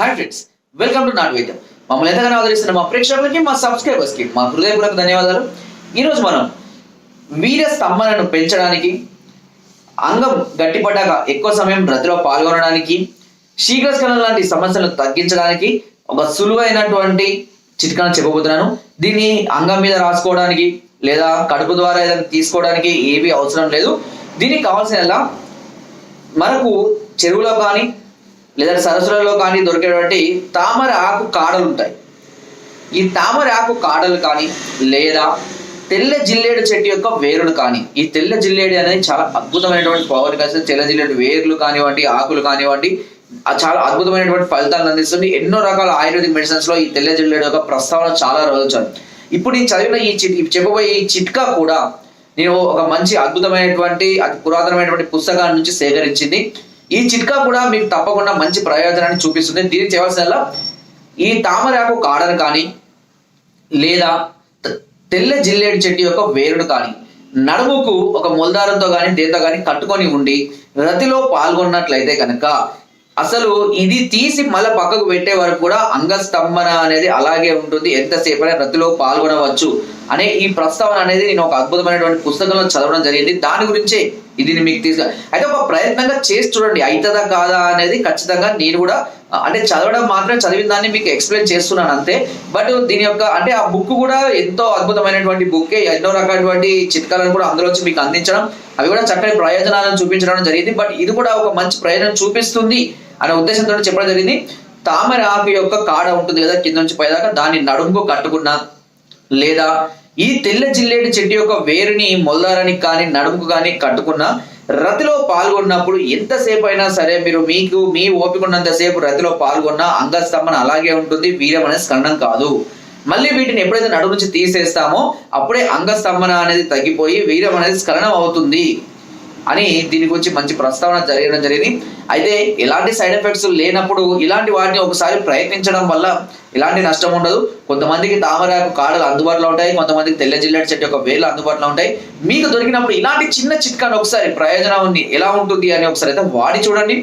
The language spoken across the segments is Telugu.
హాయ్ ఫ్రెండ్స్ వెల్కమ్ టు నాట్ వైద్యం మమ్మల్ని ఎంతగానో ఆదరిస్తున్న మా ప్రేక్షకులకి మా సబ్స్క్రైబర్స్కి మా హృదయపూర్వక ధన్యవాదాలు. ఈరోజు మనం వీర స్తంభనను పెంచడానికి అంగం గట్టిపడ్డాక ఎక్కువ సమయం రద్దులో పాల్గొనడానికి శీఘ్రస్కలం లాంటి సమస్యలను తగ్గించడానికి ఒక సులువైనటువంటి చిట్కాను చెప్పబోతున్నాను. దీన్ని అంగం మీద రాసుకోవడానికి లేదా కడుపు ద్వారా ఏదైనా తీసుకోవడానికి ఏవి అవసరం లేదు. దీనికి కావాల్సిన మనకు చెరువులో కానీ లేదా సరస్సులలో కానీ దొరికేటువంటి తామర ఆకు కాడలు ఉంటాయి. ఈ తామర ఆకు కాడలు కానీ లేదా తెల్ల జిల్లేడు చెట్టు యొక్క వేరులు కానీ ఈ తెల్ల జిల్లేడు అనేది చాలా అద్భుతమైనటువంటి పవర్ కలిసి తెల్ల జిల్లేడు వేర్లు కానివ్వండి ఆకులు కానివ్వండి చాలా అద్భుతమైనటువంటి ఫలితాలను అందిస్తుంది. ఎన్నో రకాల ఆయుర్వేదిక్ మెడిసిన్స్లో ఈ తెల్ల జిల్లేడు యొక్క ప్రస్తావన చాలా రోజు ఇప్పుడు నేను చదివిన ఈ చిట్ చెప్పబోయే ఈ చిట్కా కూడా నేను ఒక మంచి అద్భుతమైనటువంటి అతి పురాతనమైనటువంటి పుస్తకాల నుంచి సేకరించింది. ఈ చిట్కా కూడా మీకు తప్పకుండా మంచి ప్రయోజనాన్ని చూపిస్తుంది. దీనికి చేయవలసిన ఈ తామరాకు కాడను కానీ లేదా తెల్ల జిల్లేడు చెట్టు యొక్క వేరుడు కానీ నడుముకు ఒక మూలధారంతో కానీ దేంతో కానీ కట్టుకొని ఉండి రతిలో పాల్గొన్నట్లయితే కనుక అసలు ఇది తీసి మళ్ళీ పక్కకు పెట్టే వరకు కూడా అంగస్తంభన అనేది అలాగే ఉంటుంది. ఎంతసేపైనా రతిలో పాల్గొనవచ్చు అనే ఈ ప్రస్తావన అనేది నేను ఒక అద్భుతమైనటువంటి పుస్తకంలో చదవడం జరిగింది. దాని గురించే ఇది మీకు తీసుకు అయితే ఒక ప్రయత్నంగా చేసి చూడండి అవుతుందా కాదా అనేది ఖచ్చితంగా నేను కూడా అంటే చదవడం మాత్రమే చదివిన దాన్ని మీకు ఎక్స్ప్లెయిన్ చేస్తున్నాను అంతే. బట్ దీని యొక్క అంటే ఆ బుక్ కూడా ఎంతో అద్భుతమైనటువంటి బుక్ ఎన్నో రకాలటువంటి చిట్కాలను కూడా అందులో మీకు అందించడం అవి కూడా చక్కని ప్రయోజనాలను చూపించడం జరిగింది. బట్ ఇది కూడా ఒక మంచి ప్రయోజనం చూపిస్తుంది అనే ఉద్దేశంతో చెప్పడం జరిగింది. తామర ఆకు యొక్క కాడ ఉంటుంది కదా కింద నుంచి పైదాకా దాన్ని నడుముకు కట్టుకున్నా లేదా ఈ తెల్ల జిల్లేడు చెట్టు యొక్క వేరుని మొల్దారానికి కానీ నడుముకు కానీ కట్టుకున్న రతిలో పాల్గొన్నప్పుడు ఎంతసేపు అయినా సరే మీరు మీకు మీ ఓపిక ఉన్నంతసేపు రతిలో పాల్గొన్న అంగస్తంభన అలాగే ఉంటుంది. వీరం అనేది స్కండం కాదు. మళ్ళీ వీటిని ఎప్పుడైతే నడుము నుంచి తీసేస్తామో అప్పుడే అంగస్తంభన అనేది తగ్గిపోయి వీరం అనేది స్ఖలనం అవుతుంది అని దీని గురించి మంచి ప్రస్తావన జరగడం జరిగింది. అయితే ఎలాంటి సైడ్ ఎఫెక్ట్స్ లేనప్పుడు ఇలాంటి వాటిని ఒకసారి ప్రయత్నించడం వల్ల ఎలాంటి నష్టం ఉండదు. కొంతమందికి తామరాకు కాడలు అందుబాటులో ఉంటాయి కొంతమందికి తెల్ల జిల్లెట్ చెట్టు యొక్క వేలు అందుబాటులో ఉంటాయి. మీకు దొరికినప్పుడు ఇలాంటి చిన్న చిట్కాను ఒకసారి ప్రయోజనాన్ని ఎలా ఉంటుంది అని ఒకసారి అయితే వాడి చూడండి.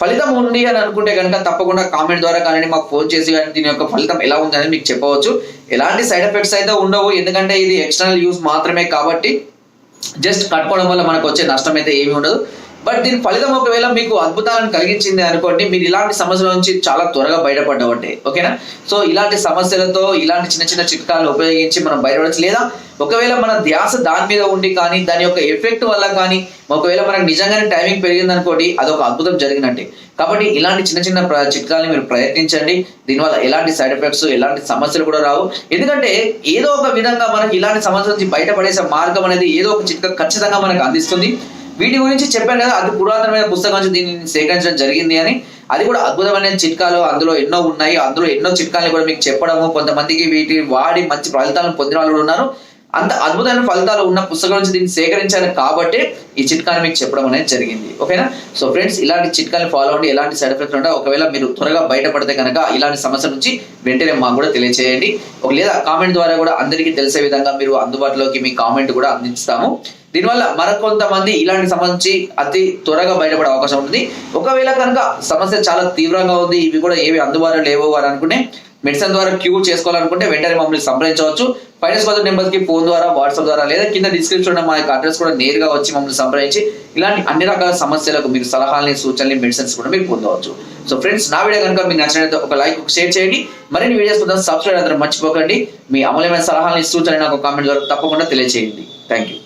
ఫలితం ఉంది అని అనుకుంటే కనుక తప్పకుండా కామెంట్ ద్వారా కానీ మాకు ఫోన్ చేసి కానీ దీని యొక్క ఫలితం ఎలా ఉంది అనేది మీకు చెప్పవచ్చు. ఎలాంటి సైడ్ ఎఫెక్ట్స్ అయితే ఉండవు ఎందుకంటే ఇది ఎక్స్టర్నల్ యూస్ మాత్రమే కాబట్టి జస్ట్ కట్టుకోవడం వల్ల మనకు వచ్చే నష్టం అయితే ఏమీ ఉండదు. బట్ దీని ఫలితం ఒకవేళ మీకు అద్భుతాలను కలిగించింది అనుకోండి మీరు ఇలాంటి సమస్యల నుంచి చాలా త్వరగా బయటపడ్డవండి. ఓకేనా? సో ఇలాంటి సమస్యలతో ఇలాంటి చిన్న చిన్న చిట్కాలను ఉపయోగించి మనం బయటపడచ్చు. లేదా ఒకవేళ మన ధ్యాస దాని మీద ఉండి కానీ దాని యొక్క ఎఫెక్ట్ వల్ల కానీ ఒకవేళ మనకు నిజంగానే టైమింగ్ పెరిగింది అనుకోండి అదొక అద్భుతం జరిగినట్టే. కాబట్టి ఇలాంటి చిన్న చిన్న చిట్కాలని మీరు ప్రయత్నించండి. దీనివల్ల ఎలాంటి సైడ్ ఎఫెక్ట్స్ ఎలాంటి సమస్యలు కూడా రావు. ఎందుకంటే ఏదో ఒక విధంగా మనకి ఇలాంటి సమస్యల నుంచి బయటపడేసే మార్గం అనేది ఏదో ఒక చిట్కా ఖచ్చితంగా మనకు అందిస్తుంది. వీటి గురించి చెప్పాను కదా అది పురాతనమైన పుస్తకం నుంచి దీనిని సేకరించడం జరిగింది అని. అది కూడా అద్భుతమైన చిట్కాలు అందులో ఎన్నో ఉన్నాయి. అందులో ఎన్నో చిట్కాలు కూడా మీకు చెప్పడము. కొంతమందికి వీటి వాడి మంచి ఫలితాలను పొందిన వాళ్ళు కూడా ఉన్నారు. అంత అద్భుతమైన ఫలితాలు ఉన్న పుస్తకం నుంచి దీన్ని సేకరించాను కాబట్టి ఈ చిట్కాని మీకు చెప్పడం అనేది జరిగింది. ఓకేనా? సో ఫ్రెండ్స్ ఇలాంటి చిట్కాని ఫాలో అవ్వండి. ఎలాంటి సైడ్ ఎఫెక్ట్ ఉంటా ఒకవేళ మీరు త్వరగా బయటపడితే కనుక ఇలాంటి సమస్య నుంచి వెంటనే మాకు కూడా తెలియచేయండి. ఒక లేదా కామెంట్ ద్వారా కూడా అందరికీ తెలిసే విధంగా మీరు అందుబాటులోకి మీ కామెంట్ కూడా అందిస్తాము. దీనివల్ల మరికొంతమంది ఇలాంటి సంబంధించి అతి త్వరగా బయటపడే అవకాశం ఉంటుంది. ఒకవేళ కనుక సమస్య చాలా తీవ్రంగా ఉంది ఇవి కూడా ఏవి అందుబాటులో లేవు అని అనుకునే మెడిసిన్ ద్వారా క్యూర్ చేసుకోవాలనుకుంటే వెంటనే మమ్మల్ని సంప్రదించవచ్చు. ఫైనాన్స్ పదర్ నెంబర్కి కి ఫోన్ ద్వారా వాట్సాప్ ద్వారా లేదా కింద డిస్క్రిప్షన్ మా యొక్క అడ్రస్ కూడా నేరుగా వచ్చి మమ్మల్ని సంప్రదించి ఇలాంటి అన్ని రకాల సమస్యలకు మీరు సలహాలని సూచనలు మెడిసిన్స్ కూడా మీరు పొందవచ్చు. సో ఫ్రెండ్స్ నా వీడియో కనుక మీకు నచ్చినట్లయితే ఒక లైక్ ఒక షేర్ చేయండి. మరిన్ని వీడియోస్ కోసం సబ్స్క్రైబ్ అందరూ మర్చిపోకండి. మీ అమూల్యమైన సలహాలని సూచనలు నాకు కామెంట్ ద్వారా తప్పకుండా తెలియజేయండి థ్యాంక్ యూ